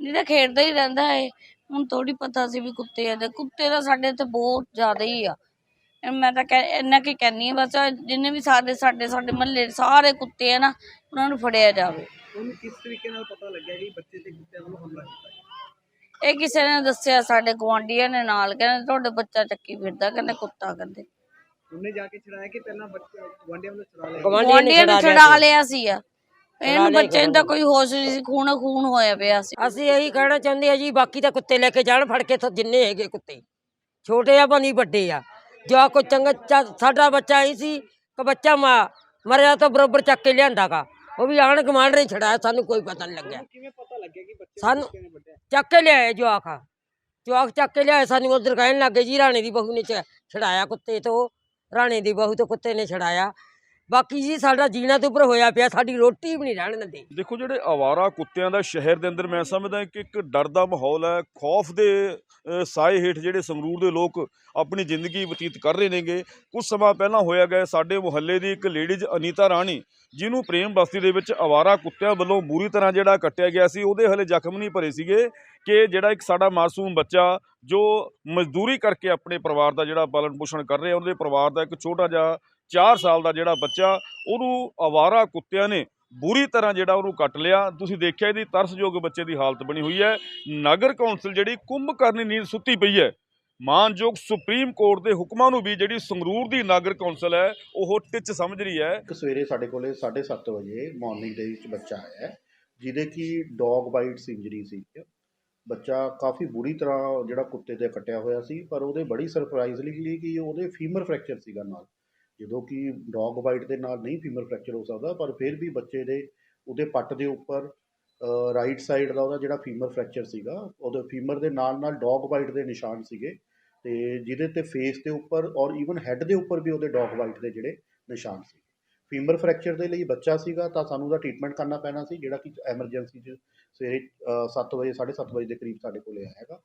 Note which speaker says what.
Speaker 1: ਜਿਹੜਾ ਖੇਡਦਾ ਹੀ ਰਹਿੰਦਾ ਹੈ ਹੁਣ ਥੋੜੀ ਪਤਾ ਸੀ ਵੀ ਕੁੱਤੇ ਆ ਤੇ ਕੁੱਤੇ ਦਾ ਸਾਡੇ ਤੇ ਬਹੁਤ ਜ਼ਿਆਦਾ ਹੀ ਆ। ਇਹ ਮੈਂ ਤਾਂ ਕਹਿ ਇੰਨਾ ਕੀ ਕਹਿੰਨੀ ਆ ਬਸ ਜਿੰਨੇ ਵੀ ਸਾਡੇ ਸਾਡੇ ਸਾਡੇ ਮਹੱਲੇ ਸਾਰੇ ਕੁੱਤੇ ਆ ਨਾ, ਉਹਨਾਂ ਨੂੰ ਫੜਿਆ ਜਾਵੇ।
Speaker 2: ਤੁਹਾਨੂੰ ਕਿਸ ਤਰੀਕੇ ਨਾਲ ਪਤਾ ਲੱਗਿਆ ਕਿ ਬੱਚੇ ਤੇ ਕੁੱਤਿਆਂ ਵੱਲੋਂ ਹਮਲਾ ਕੀਤਾ?
Speaker 1: ਇਹ ਕਿਸੇ ਨੇ ਦੱਸਿਆ ਸਾਡੇ ਗੁਆਂਢੀਆਂ ਨੇ ਨਾਲ ਕਹਿੰਦੇ ਤੁਹਾਡੇ ਬੱਚਾ ਚੱਕੀ ਫਿਰਦਾ ਕਹਿੰਦੇ ਕੁੱਤਾ ਕਹਿੰਦੇ।
Speaker 2: ਉਹਨੇ ਜਾ ਕੇ ਛੜਾਇਆ ਕਿ ਪਹਿਲਾਂ ਬੱਚੇ ਗੁਆਂਢੀਆਂ ਵੱਲੋਂ ਛੜਾ ਲਿਆ?
Speaker 1: ਗੁਆਂਢੀਆਂ ਨੇ ਛਡਾ ਲਿਆ ਸੀ। ਆ। ਇਹਨੂੰ ਬੱਚੇ ਨੂੰ ਤਾਂ ਕੋਈ ਹੋਸ਼ ਨਹੀਂ ਸੀ ਖੂਨ ਖੂਨ ਹੋਇਆ ਪਿਆ ਸੀ।
Speaker 3: ਅਸੀਂ ਇਹੀ ਕਹਿਣਾ ਚਾਹੁੰਦੇ ਆ ਜੀ ਬਾਕੀ ਤਾਂ ਕੁੱਤੇ ਲੈ ਕੇ ਜਾਣ ਫੜ ਕੇ ਤਾਂ ਜਿੰਨੇ ਹੈਗੇ ਕੁੱਤੇ। ਛੋਟੇ ਆ ਭਾਵੇਂ ਵੱਡੇ ਆ। ਜੋ ਕੋਈ ਚੰਗਾ ਚਾ- ਸਾਡਾ ਬੱਚਾ ਹੀ ਸੀ ਕਿ ਬੱਚਾ ਮਾ ਮਰਿਆ ਤਾਂ ਬਰੋਬਰ ਚੱਕ ਕੇ ਲਿਆਂਦਾਗਾ ਉਹ ਵੀ ਆਣ ਗਮਾਂਡ ਨੇ ਛੜਾਇਆ ਸਾਨੂੰ ਕੋਈ ਪਤਾ ਨਹੀਂ ਲੱਗਿਆ।
Speaker 2: ਕਿਵੇਂ ਪਤਾ ਲੱਗਿਆ ਕਿ ਬੱਚੇ
Speaker 3: ਸਾਨੂੰ
Speaker 2: ਨੇ
Speaker 3: ਚੱਕ ਕੇ ਲਿਆਏ ਜਵਾਕ। ਜਵਾਕ ਚੱਕ ਕੇ ਲਿਆਏ ਸਾਨੂੰ ਉਧਰ ਕਹਿਣ ਲੱਗੇ ਜੀ, ਰਾਣੇ ਦੀ ਬਹੂ ਨੇ ਚ- ਕੁੱਤੇ ਤੋਂ। ਰਾਣੇ ਦੀ ਬਹੂ ਤੋਂ ਕੁੱਤੇ ਨੇ ਛਡਾਇਆ। ਬਾਕੀ ਜੀ ਸਾਡਾ ਜੀਣਾ ਤੋਂ ਉੱਪਰ ਹੋਇਆ ਪਿਆ ਸਾਡੀ ਰੋਟੀ ਵੀ ਨਹੀਂ ਰਹਿਣ ਦਿੰਦੇ।
Speaker 4: ਦੇਖੋ ਜਿਹੜੇ ਆਵਾਰਾ ਕੁੱਤਿਆਂ ਦਾ ਸ਼ਹਿਰ ਦੇ ਅੰਦਰ ਮੈਂ ਸਮਝਦਾ ਕਿ ਇੱਕ ਡਰ ਦਾ ਮਾਹੌਲ ਹੈ ਖੌਫ ਦੇ ਅ, ਸਾਏ ਹੇਠ ਜਿਹੜੇ ਸੰਗਰੂਰ ਦੇ ਲੋਕ ਆਪਣੀ ਜ਼ਿੰਦਗੀ ਬਤੀਤ ਕਰ ਰਹੇ ਨੇਗੇ। ਕੁਝ ਸਮਾਂ ਪਹਿਲਾਂ ਹੋਇਆ ਗਿਆ ਸਾਡੇ ਮੁਹੱਲੇ ਦੀ ਇੱਕ ਲੇਡੀਜ਼ ਅਨੀਤਾ ਰਾਣੀ ਜਿਹਨੂੰ ਪ੍ਰੇਮ ਬਸਤੀ ਦੇ ਵਿੱਚ ਆਵਾਰਾ ਕੁੱਤਿਆਂ ਵੱਲੋਂ ਬੁਰੀ ਤਰ੍ਹਾਂ ਜਿਹੜਾ ਕੱਟਿਆ ਗਿਆ ਸੀ ਉਹਦੇ ਹਲੇ ਜ਼ਖਮ ਨਹੀਂ ਭਰੇ ਸੀਗੇ ਕਿ ਜਿਹੜਾ ਇੱਕ ਸਾਡਾ ਮਾਸੂਮ ਬੱਚਾ ਜੋ ਮਜ਼ਦੂਰੀ ਕਰਕੇ ਆਪਣੇ ਪਰਿਵਾਰ ਦਾ ਜਿਹੜਾ ਪਾਲਣ ਪੋਸ਼ਣ ਕਰ ਰਿਹਾ ਉਹਦੇ ਪਰਿਵਾਰ ਦਾ ਇੱਕ ਛੋਟਾ ਜਿਹਾ 4 ਸਾਲ ਦਾ ਜਿਹੜਾ ਬੱਚਾ ਉਹਨੂੰ ਆਵਾਰਾ ਕੁੱਤਿਆਂ ਨੇ ਬੁਰੀ ਤਰ੍ਹਾਂ ਜਿਹੜਾ ਉਹਨੂੰ ਕੱਟ ਲਿਆ। ਤੁਸੀਂ ਦੇਖਿਆ ਇਹਦੀ ਤਰਸਯੋਗ ਬੱਚੇ ਦੀ ਹਾਲਤ ਬਣੀ ਹੋਈ ਹੈ। ਨਗਰ ਕੌਂਸਲ ਜਿਹੜੀ ਕੁੰਭ ਕਰਨੀ ਨੀਂਦ ਸੁੱਤੀ ਪਈ ਹੈ। ਮਾਨਯੋਗ ਸੁਪਰੀਮ ਕੋਰਟ ਦੇ ਹੁਕਮਾਂ ਨੂੰ ਵੀ ਜਿਹੜੀ ਸੰਗਰੂਰ ਦੀ ਨਾਗਰ ਕੌਂਸਲ ਹੈ ਉਹ ਟਿੱਚ ਸਮਝ ਰਹੀ ਹੈ।
Speaker 5: ਇੱਕ ਸਵੇਰੇ ਸਾਡੇ ਕੋਲੇ 7:30 ਵਜੇ ਮਾਰਨਿੰਗ ਦੇ ਵਿੱਚ ਬੱਚਾ ਆਇਆ ਹੈ, ਜਿਹਦੇ ਕੀ ਡੌਗ ਬਾਈਟਸ ਇੰਜਰੀ ਸੀ। ਬੱਚਾ ਕਾਫੀ ਬੁਰੀ ਤਰ੍ਹਾਂ ਜਿਹੜਾ ਕੁੱਤੇ ਤੇ ਕੱਟਿਆ ਹੋਇਆ ਸੀ ਪਰ ਉਹਦੇ ਬੜੀ ਸਰਪ੍ਰਾਈਜ਼ਲੀ ਕਿ ਉਹਦੇ ਫੀਮਰ ਫ੍ਰੈਕਚਰ ਸੀਗਾ ਨਾਲ। ਜਦੋਂ ਕਿ ਡੌਗ ਬਾਈਟ ਦੇ ਨਾਲ ਨਹੀਂ ਫੀਮਰ ਫ੍ਰੈਕਚਰ ਹੋ ਸਕਦਾ, ਪਰ ਫਿਰ ਵੀ ਬੱਚੇ ਦੇ ਉਹਦੇ ਪੱਟ ਦੇ ਉੱਪਰ ਰਾਈਟ ਸਾਈਡ ਦਾ ਉਹਦਾ ਜਿਹੜਾ ਫੀਮਰ ਫ੍ਰੈਕਚਰ ਸੀਗਾ, ਉਹਦੇ ਫੀਮਰ ਦੇ ਨਾਲ ਨਾਲ ਡੌਗ ਬਾਈਟ ਦੇ ਨਿਸ਼ਾਨ ਸੀਗੇ, ਤੇ ਜਿਹਦੇ ਤੇ ਫੇਸ ਦੇ ਉੱਪਰ ਔਰ ਈਵਨ ਹੈੱਡ ਦੇ ਉੱਪਰ ਵੀ ਉਹਦੇ ਡੌਗ ਬਾਈਟ ਦੇ ਜਿਹੜੇ ਨਿਸ਼ਾਨ ਸੀ। ਫੀਮਰ ਫ੍ਰੈਕਚਰ ਦੇ ਲਈ ਬੱਚਾ ਸੀਗਾ ਤਾਂ ਸਾਨੂੰ ਉਹਦਾ ਟ੍ਰੀਟਮੈਂਟ ਕਰਨਾ ਪੈਣਾ ਸੀ, ਜਿਹੜਾ ਕਿ ਐਮਰਜੈਂਸੀ 'ਚ ਸਵੇਰੇ 7 ਵਜੇ 7:30 ਵਜੇ ਦੇ ਕਰੀਬ ਸਾਡੇ ਕੋਲੇ ਆਇਆ ਹੈਗਾ।